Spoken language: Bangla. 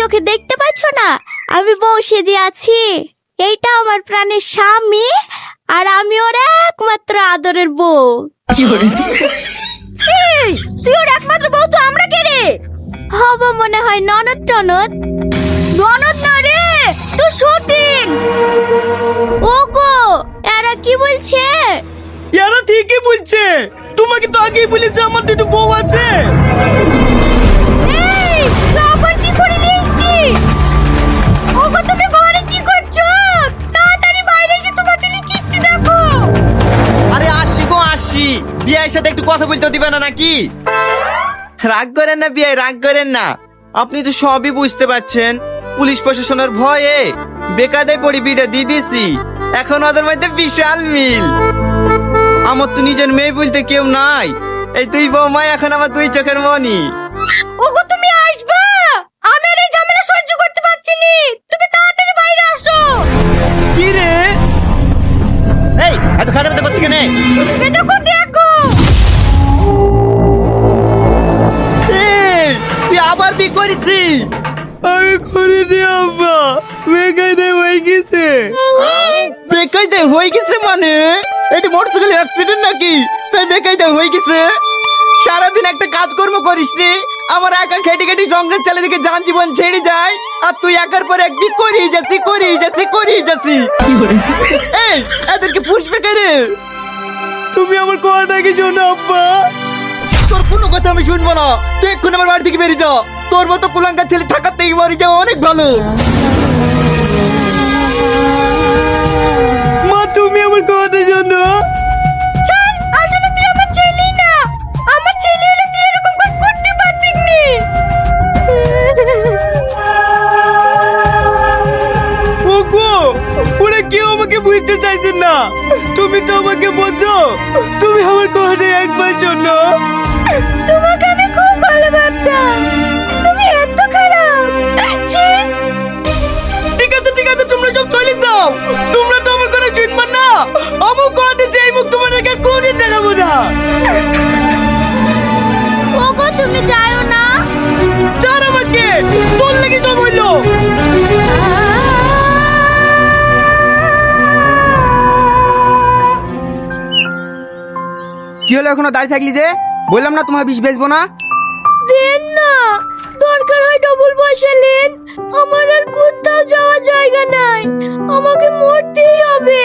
চোখে দেখতে পাচ্ছ না? আমি বউ সেজে আছি। এইটা আমার প্রাণের স্বামী আর আমি ওর একমাত্র আদরের বউ। তুই ওর একমাত্র বউ তো আমরা কে রে? হব মনে হয় ননদ টনদ। ননদ না রে তো সতীন। ও গো এরা কি বলছে? এরা ঠিকই বলছে। তোমাকে তো আগেই বলেছে আমার দুটো বউ আছে। গো বিয়ের সাথে একটু কথা বলতে দিবে না নাকি? রাগ করেন না বিয়ে রাগ করেন না। আপনি তো সবই বুঝতে পারছেন। পুলিশ প্রশাসনের ভয়ে বেকাদে পড়ি বিটা দিয়ে দিছি এখন ওদের মধ্যে বিশাল মিল। আমার তো নিজের মেয়ে বলতে কেউ নাই। এই তুই বৌমা এখন আমার দুই চোখের মনি। ওগো তুমি আসবা? আমি আর এই ঝামেলা সহ্য করতে পারছি নি। তুমি তাড়াতাড়ি বাইরে আসো। কি রে? এই এত খারাপ করছি কেন? এ করিসি আমি করিনি আব্বা। বেকাইতে হয়ে গেছে। বেকাইতে হয়ে গেছে মানে? এটা মোটরসাইকেল অ্যাক্সিডেন্ট নাকি? তাই বেকাইতে হয়ে গেছে? সারাদিন একটা কাজকর্ম করিস নি আমার একা খেটে খেটে সংসার চালে দিকে যান জীবন ছেড়ে যায় আর তুই একার পর এক বিক করি যাচ্ছি করি যাচ্ছি করি যাচ্ছি। এই এদেরকে পুষবে কে রে? তুমি আমার কথাটাকে শোনো আব্বা? তোর কোনো কথা আমি শুনব না। তুই এক্ষুনি আমার বাড়ি থেকে বেরিয়ে যা। তোর মতো কুলাঙ্কার ছেলে থাকার থেকে বাড়ি যাওয়া অনেক ভালো। মা তুমি আমার কথা শোনো বুঝতে চাইছেন না। তুমি তো আমাকে বোঝো। তুমি আমার কথা একবার শোনো। তোমাকে সব চলে যাও। তোমরা তো আমার কথা শুনবে না। আমার কথা যে এই মুখ তোমাদেরকে কোনদিন দেখাবো না। ওগো তুমি যাও না। ছাড় আমাকে। তোর লেগে সব হইল। কি হলো এখনও দাঁড়িয়ে থাকলি যে? বললাম না তোমার বিষ বেচবো না? দেন না। দরকার হয় ডবল পয়সা। যাওয়ার জায়গা নাই। আমাকে মরতেই হবে।